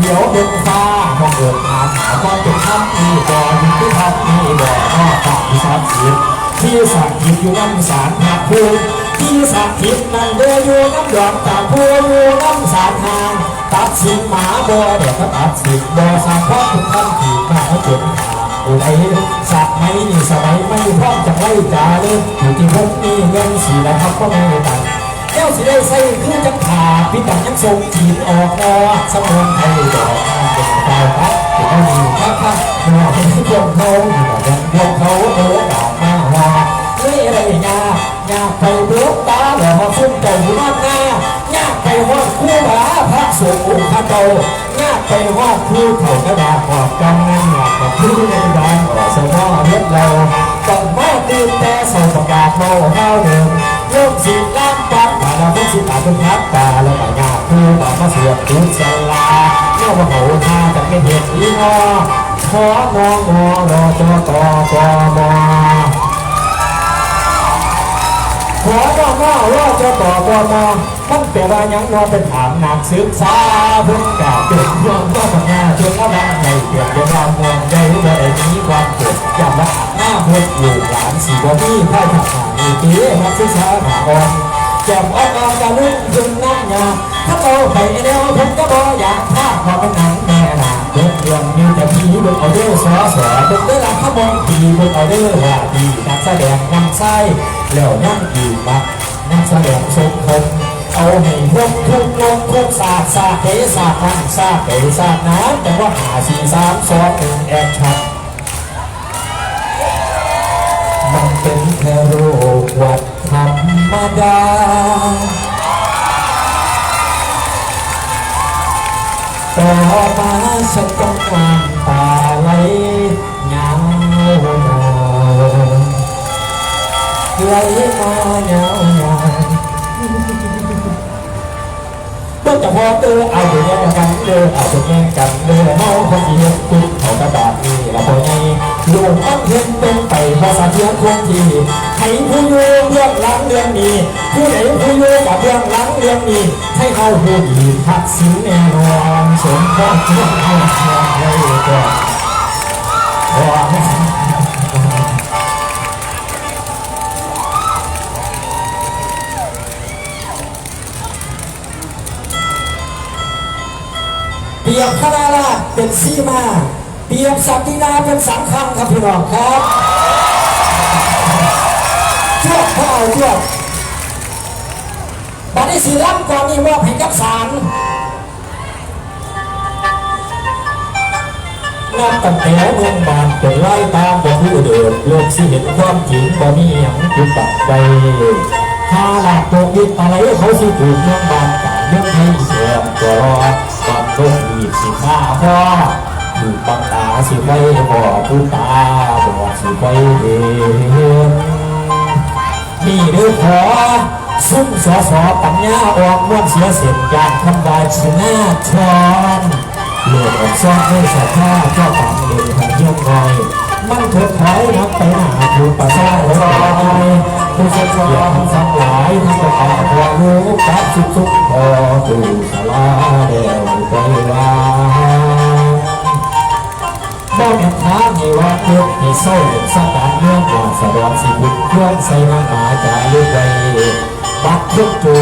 เดี๋ยวเดินฟ้าห้องเดินถามหาความเป็นธรรมมีบ่อมีที่ทำมีบ่อนอกจากที่สักดิ์สิทธิ์ที่สักดิ์สิทธิ์อยู่น้ำสารหักภูมิที่สักดิ์สิทธิ์นั่งเดินอยู่น้ำดอกจากภูอยู่น้ำสารทางตัดสินหมาบ่อเด็กก็ตัดสินบ่อสามพ่อทุกท่านที่มาเขาจนขาอุไรสักไหมนี่สมัยไม่พร้อมจะไล่จ่าเลยอยู่ที่ผมนี่เงินสีนะครับก็ไม่ตัง แก้วสิได้ใส่คือจังขาพี่ตังยังทรงจีบออกนอสมองไทยดอกเป็นดาวครับเป็นดาวดีครับครับหน่อเป็นพวกเขาอยู่แบบพวกเขาโอ้ดอกมาว่าเฮ้ยอะไรยายาไปเบิกตาหล่อฟุ้งเจ้าอยู่นอกหน้ายาไปวาดคู่หาพระสงฆ์องค์พระโตยาไปวาดคู่เถ่ากระดาษขอบกำนันหลักกับผู้ในดานออสมอเฮ็ดเราต้องมาตื่นแต่สองประกาศเมาเฮาเดิมโลกสิล้านปัดมา เราเป็นสิตาเป็นพัดตาแล้วก็ยาคือบอมาเสวดตุนสลาเมื่อว่าเขาท่าจะไม่เห็นอีนอขอนองมอรอจอตอกอมอขอนองมอรอจอตอกอมอมันแปลว่ายังนอนเป็นถามนักศึกษาเพิ่งกล่าวเป็นเรื่องก็ปัญญาจนละดังในเกี่ยวกับเรามงได้ว่าไอ้นี้ความเกิดจำว่าหน้าเพุทธอยู่หลานสี่บ่มีไพ่ถักหาอีกีนักศึกษาหาอ่อน แจ่มอ่อนอ่อนกะลุ่มถึงน้ำยาถ้าเราไปแนวผมก็บ่อยากพาพอเป็นหนังแม่น่ะเรื่องเรื่องมีแต่ผีบิ่งเอาเด้อสอสอเบิ่งได้ละขมองผีบิ่งเอาเด้อว่าดีนักแสดงนำไส้แล้วยั่งอีกบักนักแสดงสมคมเอาให้พวกทุกลงทุกศาสตร์ศาสตร์เทศาสตร์นั่นศาสตร์เทศาสตร์นั้นแต่ว่าหาสี่สามสองหนึ่งแอคชั่น มดา ต่อมาฉันต้องวางตาไหลเหงาหงาไหลมาเหงา อเจอเอาอยู่เนี่ยกันเจอเอาตัวแย่งกันเดินเมาคนที่เห็นคุกเขากระดาษนี่ละพอไงลูกมันเห็นเป็นไปภาษาเทียนคงทีให้ผู้อยู่เรื่องหลังเรื่องนี้ผู้ใดผู้อยู่กับเรื่องหลังเรื่องนี้ให้เขาผู้ดีทักษิณแน่นอนสมพรเจ้าเอาแทนไว้ก่อน ปียบคณะราษฎรเป็นซีมาเปียบสัตตินาเป็นสังฆังครับพี่น้องครับเชื่อพ่อเชื่อบัดนี้สีรับก่อนนี้มอบให้กับศาลนับตั้งแต่เมืองบานเป็นไล่ตามบ่ผู้เดิมโลกสิเห็นความจริงบ่มีหยังจุดตัดไปถ้าหลักตัวอิดอะไรเขาสิถูกเมืองบานต่างเมืองไทยเสื่อมก่ อนก่อนต้นอีกสิมาพ่ออยู่ปังตาสิไปบอกผู้ตาบอกสิไปเห็นนี่เด้อขอซุ้มสอสอปัญญาออกม่วนเสียเสร็จการทำลายชนะชอน เลือดออกซ่อนด้วยสภาพเจ้าป่าเลยทางเยี่ยมงอยมันเถิดถอยนับไปหาผู้ประสาทรอยผู้เสียเกียรติทั้งหลายทั้งประกาศว่ารู้กับสุขสุขพอตู่สลาเดียวไปว่าบ้านทาให้ว่าเพื่อให้เศร้าสตารเมืองว่าสะดอนสิบุญเครื่องใส่มาหาจาลึกไว้ บัดทุกจู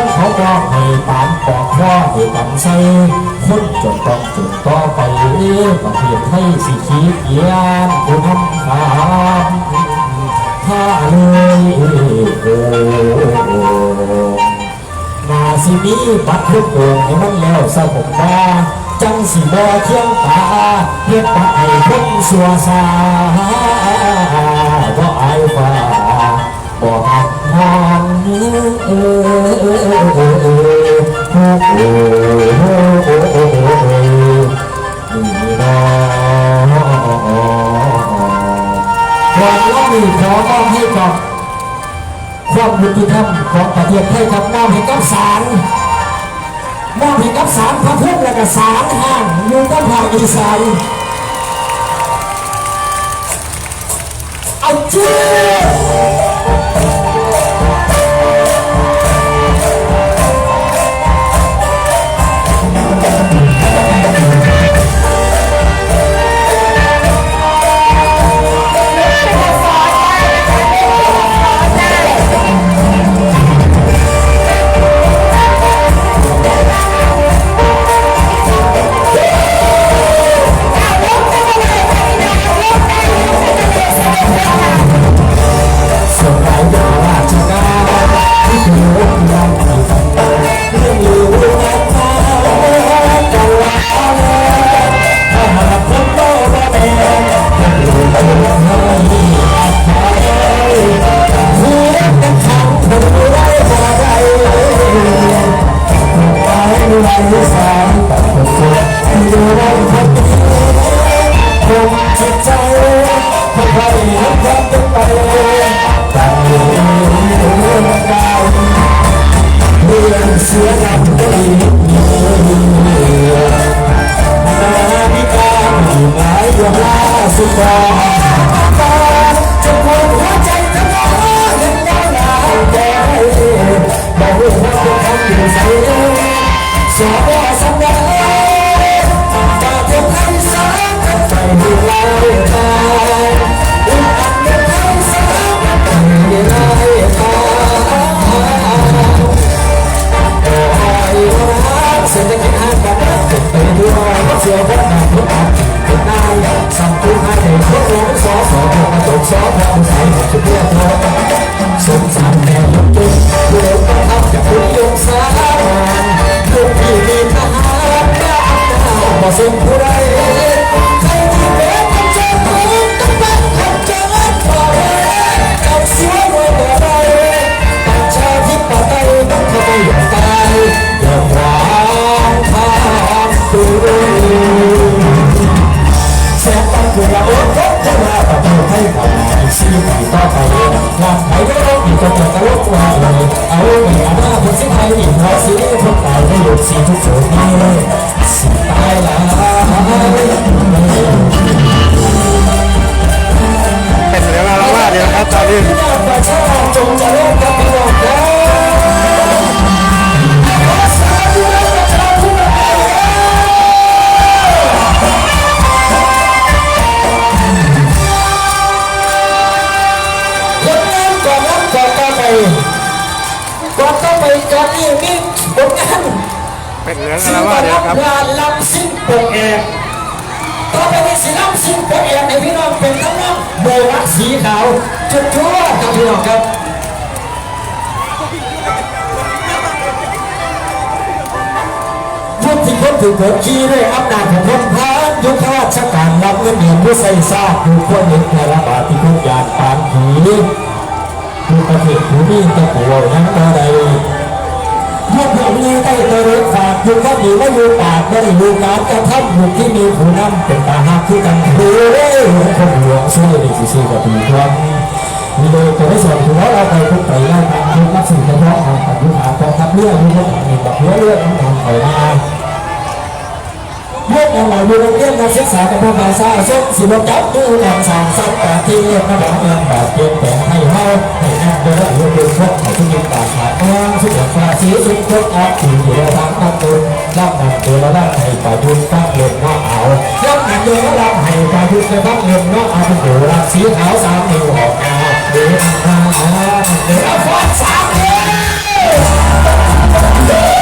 นเขาบอกให้ปานปอกพ่อให้กันใส่คนจนต้องจนต่อไปประเทศไทยสิขีดเยียนผู้นำขามถ้าเลยโอ้นาสิมีบัดทุกโงให้มันแล้วสมบว่าจังสิบ่เที่ยงตาเฮ็ดตาให้คนสัวซา เออเออเออเออเออโอ้โหโอ้โหโอ้โหนี่น้อนละมีขอมอบให้กับความยุติธรรมของประเทศไทยครับมอบให้กับศาลมอบให้กับสารพระพุทธและก็สารห้างอยู่กับภาคอีสานเอาเจ้า สอพองใส่ยจะเพียบร้อยสมสารแมวลูกตุ้งเร็วไปอัพจากคุณยงสามลูกพี่มีทหารกบ้านมาส่งผู้ใดใครที่เป็นคนเจ้างต้องเป็นคนเจ้าของกับสวยรวยบ่ไดประชาธิปไตยต้องเข้าไป สียงตังคือเราโอ้โหจะมาประเทศไทยของอีกสี่ปีต่อไปงานไหนก็ต้องมีคนจะตลกว่าเลยเอาในอนาคตสิไทยอีกร้อสิทุกตายได้หยุดสี่งทุกโสนี้สิตายแล้วเป็นเรื่องอะไรว่าเดี๋ยวครับตอนนี้ ก่อนต่อไปก่อนนี้มีผลงานเป็นเรื่องศิอะไรลว่าปะเดี๋ยวครับงานลำซิ่งโปกแอกต่อไปนี้ศิลป์ซิ่งโปกแอกในพี่น้องเป็นทั้งน้องโบรักสีขาวจุดทั่วกับพี่น้องครับยุคที่คนถูกเผยขี้ด้วยอำนาจของคนพานยุคข้าราชการรับเงินเดือนผู้ใส่ซากอยู่คนเห็นแค่ละบาทที่ทุกอย่างปานผี ผู้ประเทศผู้มีตะกัวนั้นก็ได้ยุคผมนี้ได้ตัวเล็กฝากยุคก็ดีว่าอยู่ปากไม่ได้อยู่งานกระทำยุคที่มีผู้นำเป็นตาหักคือกันดูเลยคนหลวงซื้อดีซื้อกับปีครับมีโดยตัวที่ส่วนถือว่าเราไปทุกไปไล่ตามทุกนักสิ่งเฉพาะทางปฏิบัติกองทัพเรือยุคนี้แบบเรื่อเรือน้ำมันไปมา เมื่อเราอยู่โรงเรียนนักศึกษากับภาษาส้มสิบจับมือกันสางสรรค์แต่ที่เรียนมาบอกเงินแบบเปลี่ยนแปลงให้เฮาให้แน่โดยรู้เป็นพวกเขาที่มีปากขาดเมืองสุดยอดฟ้าสีสุดคนออกถึงอยู่ทางตั้งตนรับหนักตัวแล้วรับให้ปรย์ตั้งเล่นนอกเอารับหนักตัวแล้วรับให้ปรยุทธ์ตั้งเล่นนอกเอาเป็นตัวรับสีขาวสามนิ้วออกมาเดินทาเดินเอาฟอนสามนิ้ว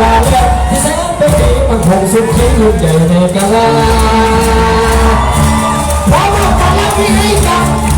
มาเลียที่แสนเป็นปีมันคงสุดที่ยิ่งใหญ่ในกาลาพร้อมกับพลังที่ให้กับ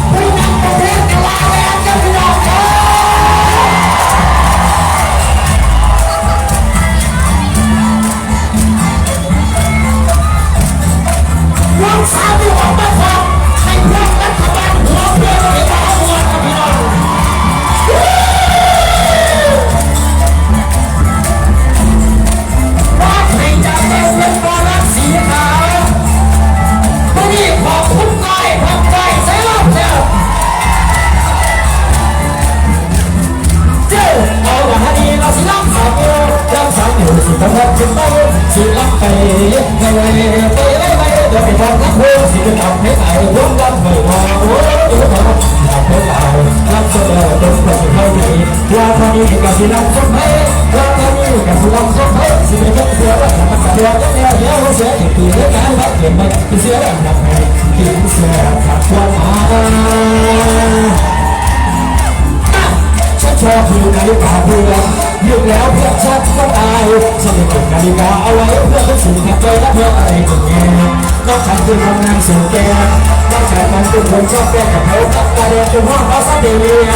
ชอบคือนาฬิกาเพื่อนยุคแล้วเพื่อนฉันต้องอายฉันเลยเก็บนาฬิกาเอาไว้เพื่อทุกสิ่งที่เจอและเพื่ออะไรก็แง่นอกจากคือทำงานสูงแก่นอกจากมันเป็นคนชอบแก้กับเขากับตาเดียวจนห้องเขาซะเดีย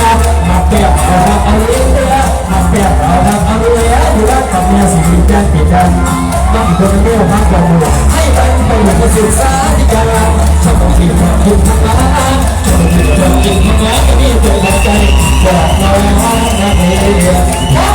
มาเปรียบเอาทำอะไรเนี่ยมาเปรียบเอาทำอะไรอยู่ด้านกับเมียสิ่งที่แจ้งปิดกัน ต้องอีกคนไม่เอาพักกองให้เปไปอยากจะศึกษาธิการชอบกินความกินทั้งร้านชอบกินความกินทั้งร้านก็นี่ตัวใจบอกเราว่านะเฮีย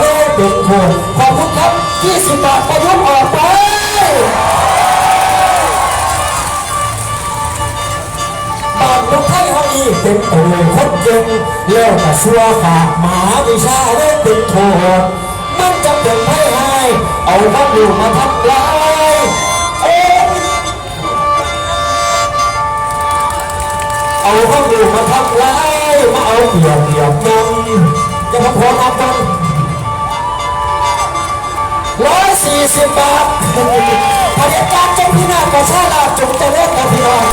เล่เป็นคนขอบคุณครับ20บาทประยุกต์ออกไปบาดลูกไทยเฮาอีเป็นโอ้ยคนเก่งแล้วก็ชัวฝากหมาวิชาได้เป็นโทษมันจะเป็นให้หายเอาบ้านอยู่มาทำลายโอ้ยเอาบ้านอยู่มาทำลายมาเอาเปรียบเปรียบมันจะมาพอนับมัน อยสี่สิบบาทผลิตการจงพินาศประชาลาจงเจริญกับพี่น้อง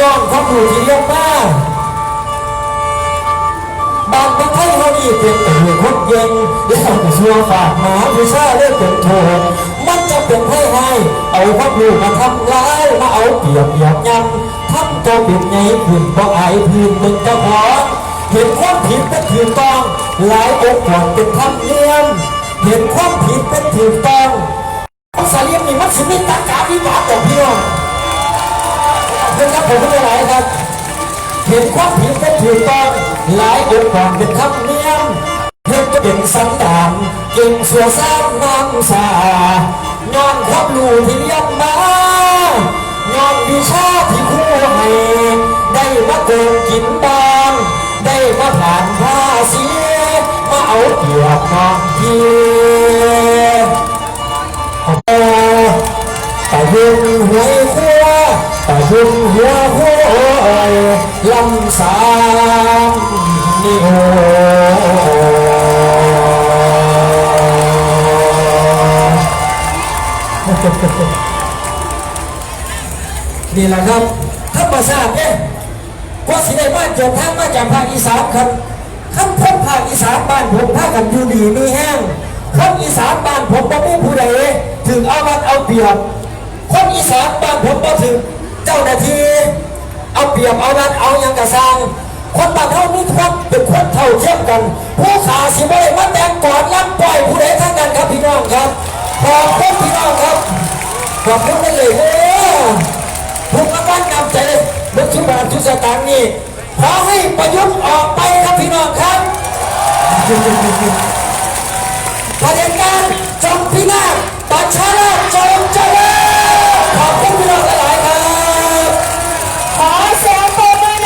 ย้อนความอยู่ที่เรียกว่าบางประเทศเขาดีเป็นแต่หัวคนเย็นแล้วก็ชัวฝากหมาวิชาเลือกเป็นโทษมันจะเป็นให้ให้เอาความรู้มาทำร้ายมาเอาเปรียบเหยียบยันทำตัวเป็นไงพื้นบ่อายพื้นมึงก็พอ เห็นความผิดเป็นถูกต้อง หลายองค์กรเป็นธรรมเนียม เห็นความผิดเป็นถูกต้องสาเลียมนี่มันสิมีตากาวิบากของพี่น้องเรื่องครับผมไม่ไหนครับ เห็นความผิดเป็นถูกต้อง หลายองค์กรเป็นธรรมเนียมเห็นจะเป็นสันดานเก่งสัวสร้างน้ำสาย้อนความรู้ที่เรียนมาย้อนวิชาที่ครูให้ได้มาเกินกิน มาเอาเปรียบน้องพี่ตายุงหัวหัวตายุงหัวหัวลำสามนี่โอนี่แหละครับธรรมชาติเนี่ยกว่าสิได้มาเจอทางมาจากภาคอีสานครับคำ คอีสานบ้านผมพากันอยู่ดีมีแห้งคนอีสานบ้านผมบ่มีผู้ใดถึงเอารัดเอาเปรียบ คนอีสานบ้านผมบ่ถึงเจ้าหน้าที่เอาเปรียบเอารัดเอาอย่างกระซังคนบ้านเฮามีความเป็นคนเท่าเทียมกัน ผู้ขาสิบ่ได้มาแต่งก่อนล้ำปล่อยผู้ใดทั้งนั้นครับพี่น้องครับขอบคุณพี่น้องครับขอบคุณได้เลยเด้อทุกบ้านนำใจเลยรถทุกบาททุกสตางค์นี่ขอให้ประยุทธ์ออกไปครับพี่น้องครับ Padekan, Cok Pinang, Pacara, Cok Jawa, Kampung Pinang